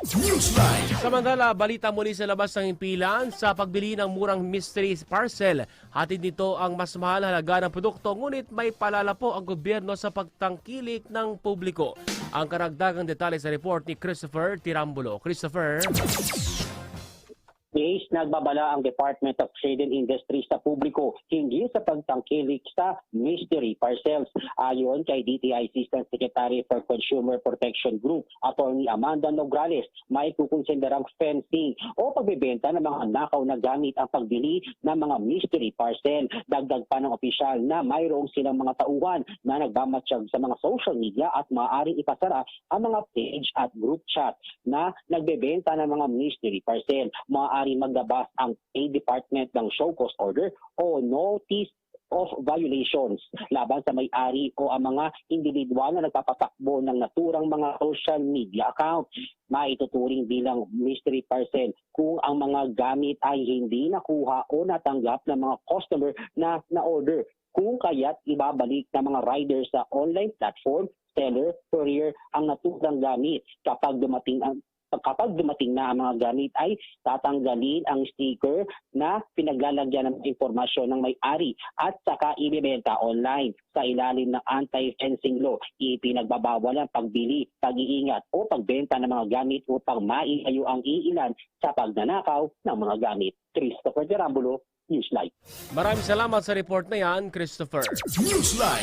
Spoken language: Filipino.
Newsline. Samantala, balita muli sa labas ng himpilan sa pagbili ng murang mystery parcel. Hatid nito ang mas mahal halaga ng produkto ngunit may palala po ang gobyerno sa pagtangkilik ng publiko. Ang karagdagang detalye sa report ni Christopher Tirambulo. Christopher? Days, nagbabala ang Department of Trade and Industry sa publiko hindi sa pagtangkilik sa mystery parcels. Ayon kay DTI Assistant Secretary for Consumer Protection Group, Attorney Amanda Nograles, may kukonsiderang fencing o pagbebenta ng mga nakaw na gamit ang pagbili ng mga mystery parcel. Dagdag pa ng opisyal na mayroong silang mga tauhan na nagmamatsyag sa mga social media at maaaring ipasara ang mga page at group chat na nagbebenta ng mga mystery parcel. Maaaring maglabas ang A Department ng show cause order o notice of violations laban sa may-ari o ang mga individual na nagpapatakbo ng naturang mga social media account. Maituturing bilang mystery parcel kung ang mga gamit ay hindi nakuha o natanggap ng mga customer na na-order kung kaya't ibabalik ng mga rider sa online platform, seller, courier ang naturang gamit kapag dumating ang kapag dumating na ang mga gamit ay tatanggalin ang sticker na pinaglalagyan ng impormasyon ng may-ari at saka ibebenta online sa ilalim ng anti-fencing law. Ipinagbabawal ang pagbili, pag-iingat o pagbenta ng mga gamit upang maiayo ang iilan sa pagnanakaw ng mga gamit. Christopher Gerambulo, Newslight. Maraming salamat sa report na yan, Christopher. Newsline.